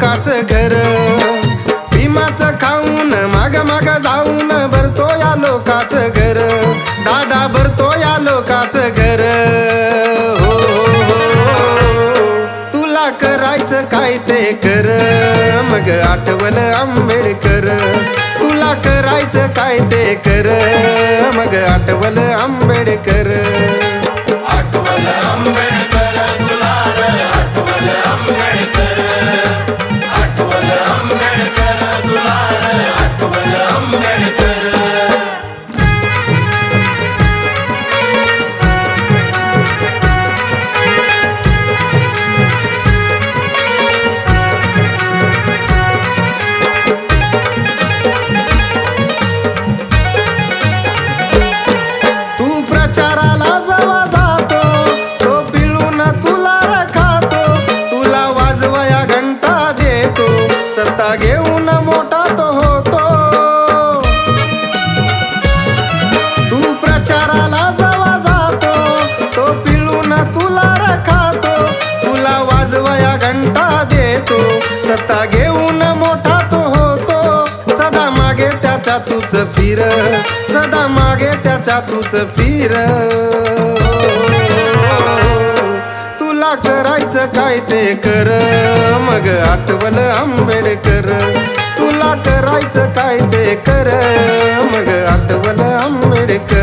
कास घर. भीमाच खाऊन माग माग जाऊन भरतो या लोकाच घर. दादा भरतो या लोकाच घर. हो, हो, हो. तुला करायचं काय ते कर. मग आठवण आंबेडकर. तुला करायचं काय ते कर. मग आठवण आंबेडकर. सत्ता घेऊन मोठा तो होतो. सदा मागे त्याच्या तूच फिर. सदा मागे त्याच्या तूच फिर. तुला करायचं काय ते कर. मग आठवल आंबेडकर. तुला करायचं काय ते कर. मग आठवल आंबेडकर.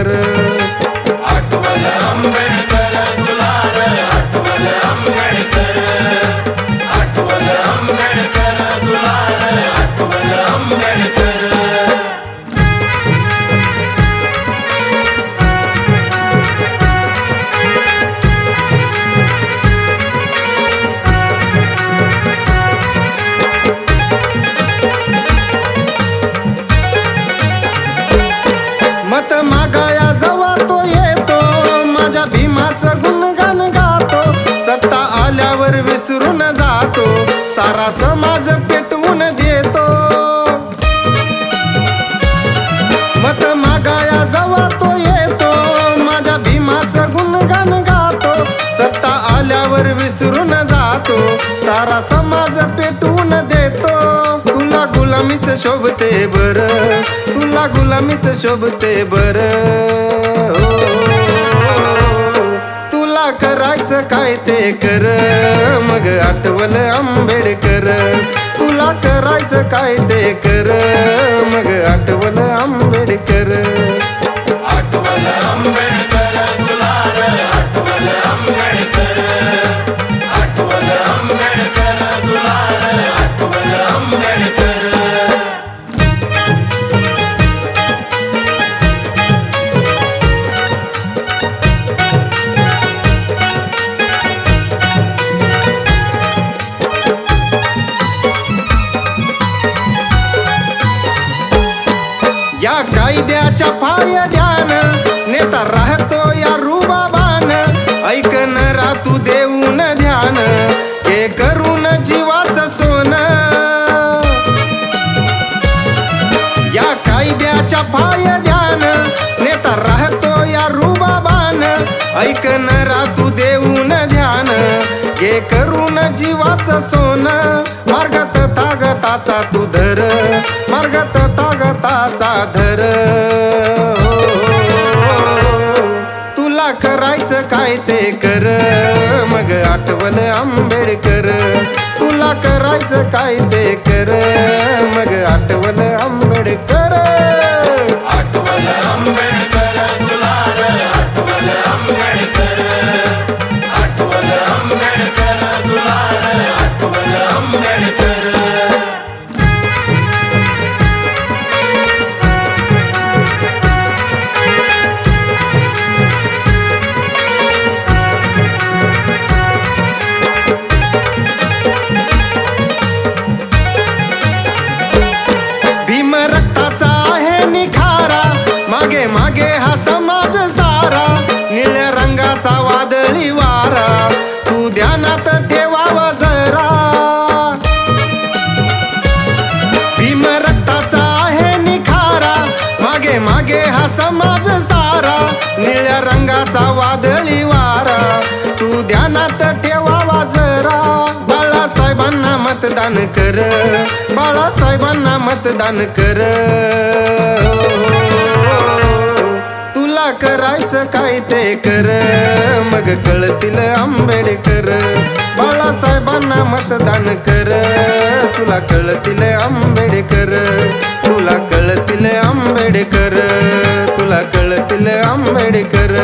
शोभते बर. तुला गुलामीच शोभते बर. हो. तुला करायचं काय ते कर. मग आठवण आंबेडकर. तुला करायचं काय ते कर. मग आठवण या कायद्याच्या फायद्यान नेता राहतो या रुबाबान. ऐकन रातू देऊन ध्यान हे करून जीवाच सोन. या कायद्याच्या फायद्यान नेता राहतो या रुबाबान. ऐकन रातू देऊन ध्यान हे करून जीवाच सोन. मार्गत तागताचा तू धर मार्गत करायचं ते कर. मग आठवण आंबेडकर. तुला करायचं काय ते मागे हा समाज सारा. निळ्या रंगाचा वादळी वारा. तू ध्यानात ठेवावा जरा. भीम रक्ताचा आहे निखारा. मागे मागे हा समाज सारा. निळ्या रंगाचा वादळी वारा. तू ध्यानात ठेवावा जरा. बाळासाहेबांना मतदान कर. बाळासाहेबांना मतदान कर. असं काय ते कर? मग कळतील आंबेडकर. बाळासाहेबांना मतदान कर. तुला कळतील आंबेडकर. तुला कळतील आंबेडकर. तुला कळतील आंबेडकर.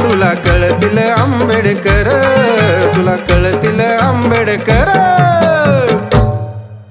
तुला कळतील आंबेडकर. तुला कळतील आंबेडकर.